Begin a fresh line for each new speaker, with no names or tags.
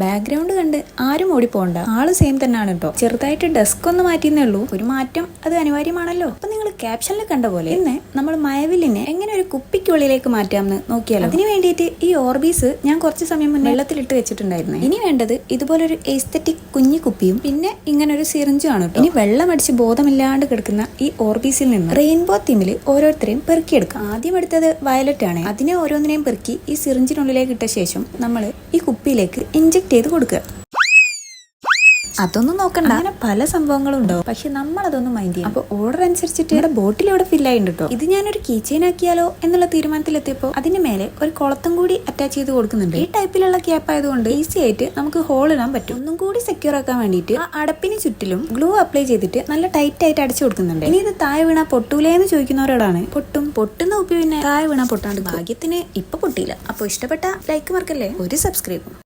Background കണ്ട് ആരും ഓടിപ്പോണ്ട. ആൾ same തന്നെയാണ് കേട്ടോ ചെറുതായിട്ട് ഡെസ്ക് ഒന്ന് മാറ്റിയെന്നേ ഉള്ളൂ. ഒരു മാറ്റം അത് അനിവാര്യമാണല്ലോ. അപ്പൊ നിങ്ങൾ ക്യാപ്ഷനിൽ കണ്ട പോലെ ഇന്ന് നമ്മൾ മയവില്ലിനെ എങ്ങനെ കുപ്പിക്കുള്ളിലേക്ക് മാറ്റാമെന്ന് നോക്കിയാലോ? അതിന് വേണ്ടിയിട്ട് ഈ ഓർബീസ് ഞാൻ കുറച്ച് സമയം മുന്നേ വെള്ളത്തിലിട്ട് വെച്ചിട്ടുണ്ടായിരുന്നു. ഇനി വേണ്ടത് ഇതുപോലെ ഒരു എസ്തറ്റിക് കുഞ്ഞു കുപ്പിയും പിന്നെ ഇങ്ങനെ ഒരു സിറിഞ്ചും ആണ് ഇനി വെള്ളം അടിച്ച് ബോധമില്ലാണ്ട് കിടക്കുന്ന ഈ ഓർബീസിൽ നിന്ന് റെയിൻബോ തീമിൽ ഓരോരുത്തരെയും പെറുക്കിയെടുക്കാം. ആദ്യം എടുത്തത് വയലറ്റ് ആണ്. അതിനെ ഓരോന്നിനെയും പെറുക്കി ഈ സിറിഞ്ചിനുള്ളിലേക്ക് ഇട്ട ശേഷം നമ്മൾ ഈ കുപ്പിയിലേക്ക് ഇഞ്ചക്ട് ചെയ്ത് കൊടുക്കുക. അതൊന്നും നോക്കണ്ട. അങ്ങനെ പല സംഭവങ്ങളും ഉണ്ടാവും പക്ഷെ നമ്മൾ അതൊന്നും മൈൻഡ് ചെയ്യും അപ്പൊ ഓർഡർ അനുസരിച്ചിട്ട് ഇവിടെ ബോട്ടിൽ ഇവിടെ ഫില്ല് ആയിട്ടുണ്ട് കേട്ടോ ഇത് ഞാനൊരു കീച്ചെയിൻ ആക്കിയാലോ എന്നുള്ള തീരുമാനത്തിലെത്തിയപ്പോൾ അതിന് മേലെ ഒരു കുളത്തും കൂടി അറ്റാച്ച് ചെയ്ത് കൊടുക്കുന്നുണ്ട്. ഈ ടൈപ്പിലുള്ള ക്യാപ്പ് ആയതുകൊണ്ട് ഈസി ആയിട്ട് നമുക്ക് ഹോൾ ഇടാൻ പറ്റും. ഒന്നും കൂടി സെക്യൂർ ആക്കാൻ വേണ്ടിയിട്ട് ആ അടപ്പിന് ചുറ്റിലും ഗ്ലൂ അപ്ലൈ ചെയ്തിട്ട് നല്ല ടൈറ്റ് ആയിട്ട് അടിച്ചു കൊടുക്കുന്നുണ്ട്. ഇനി ഇത് താഴെ വീണ പൊട്ടൂലേ എന്ന് ചോദിക്കുന്നവരോടാണ്. പൊട്ടും പൊട്ടുന്ന ഉപ്പി പിന്നെ താഴെ വീണ പൊട്ടാണ്ട് ഭാഗ്യത്തിന് ഇപ്പൊ പൊട്ടിയില്ല. അപ്പൊ ഇഷ്ടപ്പെട്ട ലൈക്ക് മറക്കല്ലേ ഒരു സബ്സ്ക്രൈബും